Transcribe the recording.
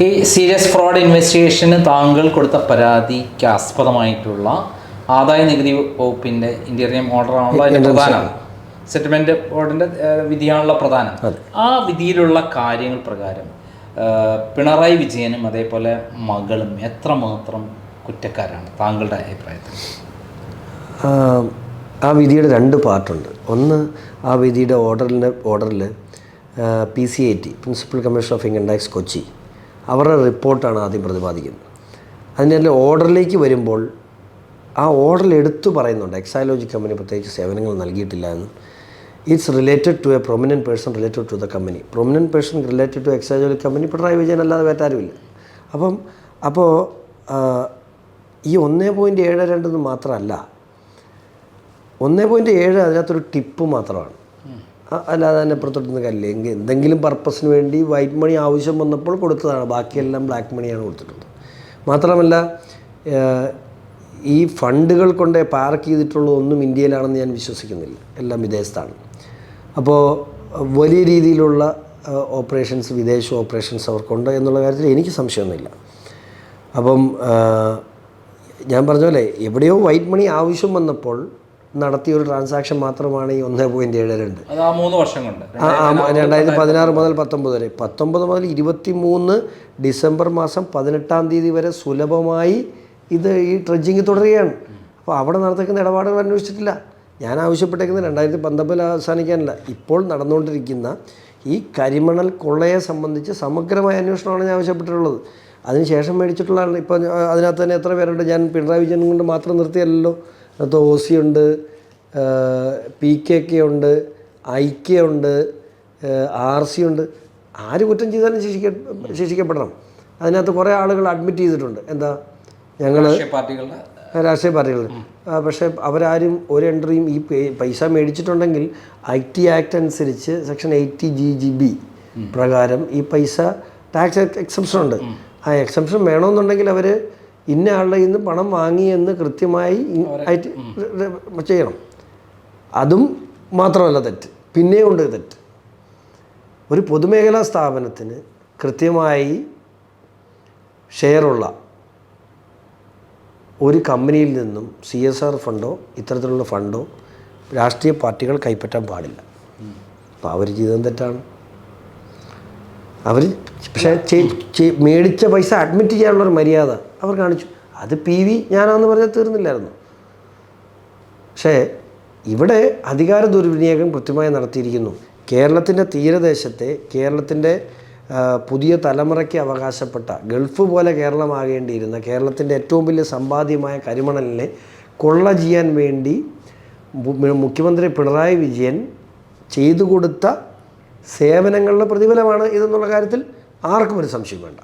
ഈ serious fraud ഇൻവെസ്റ്റിഗേഷന് താങ്കൾ കൊടുത്ത പരാതിക്ക് ആസ്പദമായിട്ടുള്ള ആദായ നികുതി വകുപ്പിന്റെ ഇന്റീരിയം ഓർഡറാണല്ലോ അതിന്റെ പ്രധാനം. സെറ്റിൽമെന്റ് ബോർഡിന്റെ ഏഹ്, വിധിയാണല്ലോ പ്രധാനം. ആ വിധിയിലുള്ള കാര്യങ്ങൾ പ്രകാരം പിണറായി വിജയനും അതേപോലെ മകളും എത്രമാത്രം കുറ്റക്കാരാണ് താങ്കളുടെ അഭിപ്രായത്തിൽ? ആ, ആ വിധിയുടെ രണ്ട് പാർട്ടുണ്ട്. ഒന്ന് ആ വിധിയുടെ ഓർഡറിന്റെ ഓർഡറിൽ P C I T principal commissioner of income tax Kochi അവരുടെ റിപ്പോർട്ടാണ് ആദ്യം പ്രതിപാദിക്കുന്നത്. അതിന്റെ ഓർഡറിലേക്ക് വരുമ്പോൾ ആ ഓർഡറിൽ എടുത്തു പറയുന്നുണ്ട്. എക്സൈലോജി കമ്പനി പ്രത്യേകിച്ച് സേവനങ്ങൾ നൽകിയിട്ടില്ല എന്നും. It's related to a prominent person related to the company prominent person related to Exalogic company Pinarayi Vijayan അല്ലാതെ വേറ്റാരുമില്ല അപ്പം അപ്പോൾ ഈ ഒന്നേ പോയിന്റ് ഏഴ് രണ്ടെന്ന് മാത്രമല്ല ഒന്നേ പോയിന്റ് ഏഴ് അതിനകത്തൊരു ടിപ്പ് മാത്രമാണ്. അല്ലാതെ തന്നെ അപ്പുറത്തോട്ടൊന്നും കല്ല് എങ്കിൽ എന്തെങ്കിലും പർപ്പസിന് വേണ്ടി വൈറ്റ് മണി ആവശ്യം വന്നപ്പോൾ കൊടുത്തതാണ്. ബാക്കിയെല്ലാം ബ്ലാക്ക് മണിയാണ് കൊടുത്തിട്ടുള്ളത്. മാത്രമല്ല ഈ ഫണ്ടുകൾ കൊണ്ട് പാർക്ക് ചെയ്തിട്ടുള്ളതൊന്നും ഇന്ത്യയിലാണെന്ന് ഞാൻ വിശ്വസിക്കുന്നില്ല. എല്ലാം വിദേശത്താണ്. അപ്പോൾ വലിയ രീതിയിലുള്ള ഓപ്പറേഷൻസ് വിദേശ ഓപ്പറേഷൻസ് അവർക്കുണ്ട് എന്നുള്ള കാര്യത്തിൽ എനിക്ക് സംശയമൊന്നുമില്ല. അപ്പം ഞാൻ പറഞ്ഞ പോലെ എവിടെയോ വൈറ്റ് മണി ആവശ്യം വന്നപ്പോൾ നടത്തിയ ഒരു ട്രാൻസാക്ഷൻ മാത്രമാണ് ഈ ഒന്ന് പോയിന്റ് ഏഴ് രണ്ട്. മൂന്ന് വർഷം കൊണ്ട്. രണ്ടായിരത്തി പതിനാറ് മുതൽ പത്തൊമ്പത് വരെ. പത്തൊമ്പത് മുതൽ ഇരുപത്തി മൂന്ന് ഡിസംബർ മാസം പതിനെട്ടാം തീയതി വരെ സുലഭമായി ഇത് ഈ ട്രെഡ്ജിങ് തുടരുകയാണ്. അപ്പോൾ അവിടെ നടത്തിക്കുന്ന ഇടപാടുകൾ അന്വേഷിച്ചിട്ടില്ല. ഞാൻ ആവശ്യപ്പെട്ടേക്കുന്നത് രണ്ടായിരത്തി പത്തൊമ്പതിൽ അവസാനിക്കാനല്ല. ഇപ്പോൾ നടന്നുകൊണ്ടിരിക്കുന്ന ഈ കരിമണൽ കൊള്ളയെ സംബന്ധിച്ച് സമഗ്രമായ അന്വേഷണമാണ് ഞാൻ ആവശ്യപ്പെട്ടിട്ടുള്ളത്. അതിനുശേഷം മേടിച്ചിട്ടുള്ളതാണ് ഇപ്പോൾ അതിനകത്ത് തന്നെ എത്ര പേരുണ്ട്? ഞാൻ പിണറായി വിജയൻ കൊണ്ട് മാത്രം നിർത്തിയല്ലോ ഒ സി ഉണ്ട് പി കെ കെ ഉണ്ട് ഐക്യ ഉണ്ട് ആർ സി ഉണ്ട്. ആര് കുറ്റം ചെയ്താലും ശിക്ഷിക്ക ശിക്ഷിക്കപ്പെടണം. അതിനകത്ത് കുറേ ആളുകൾ അഡ്മിറ്റ് ചെയ്തിട്ടുണ്ട്. എന്താ? ഞങ്ങൾ രാഷ്ട്രീയ പാർട്ടികളുടെ രാഷ്ട്രീയ പാർട്ടികൾ പക്ഷേ അവരാരും ഒരു എൻട്രിയും ഈ പൈസ മേടിച്ചിട്ടുണ്ടെങ്കിൽ ഐ ടി ആക്ട് അനുസരിച്ച് section eighty G G B പ്രകാരം ഈ പൈസ ടാക്സ് എക്സംഷൻ ഉണ്ട്. ആ എക്സംഷൻ വേണമെന്നുണ്ടെങ്കിൽ അവർ ഇന്ന ആളുടെ ഇന്ന് പണം വാങ്ങി എന്ന് കൃത്യമായി ആയിട്ട് ചെയ്യണം. അതും മാത്രമല്ല തെറ്റ്. പിന്നെയും ഉണ്ട് തെറ്റ്. ഒരു പൊതുമേഖലാ സ്ഥാപനത്തിന് കൃത്യമായി ഷെയറുള്ള ഒരു കമ്പനിയിൽ നിന്നും സി എസ് ആർ ഫണ്ടോ ഇത്തരത്തിലുള്ള ഫണ്ടോ രാഷ്ട്രീയ പാർട്ടികൾ കൈപ്പറ്റാൻ പാടില്ല. അപ്പോൾ അവർ ചെയ്തതും തെറ്റാണ്. അവർ പക്ഷേ മേടിച്ച പൈസ അഡ്മിറ്റ് ചെയ്യാനുള്ളൊരു മര്യാദ അവർ കാണിച്ചു. അത് പി വി ഞാനാന്ന് പറഞ്ഞാൽ തീർന്നില്ലായിരുന്നു. പക്ഷേ ഇവിടെ അധികാര ദുർവിനിയോഗം കൃത്യമായി നടത്തിയിരിക്കുന്നു. കേരളത്തിന്റെ തീരദേശത്തെ കേരളത്തിന്റെ പുതിയ തലമുറയ്ക്ക് അവകാശപ്പെട്ട ഗൾഫ് പോലെ കേരളമാകേണ്ടിയിരുന്ന കേരളത്തിന്റെ ഏറ്റവും വലിയ സമ്പാദ്യമായ കരിമണലിനെ കൊള്ള ചെയ്യാൻ വേണ്ടി മുഖ്യമന്ത്രി പിണറായി വിജയൻ ചെയ്തു കൊടുത്ത സേവനങ്ങളുടെ പ്രതിഫലമാണ് ഇതെന്നുള്ള കാര്യത്തിൽ ആർക്കും ഒരു സംശയം വേണ്ട.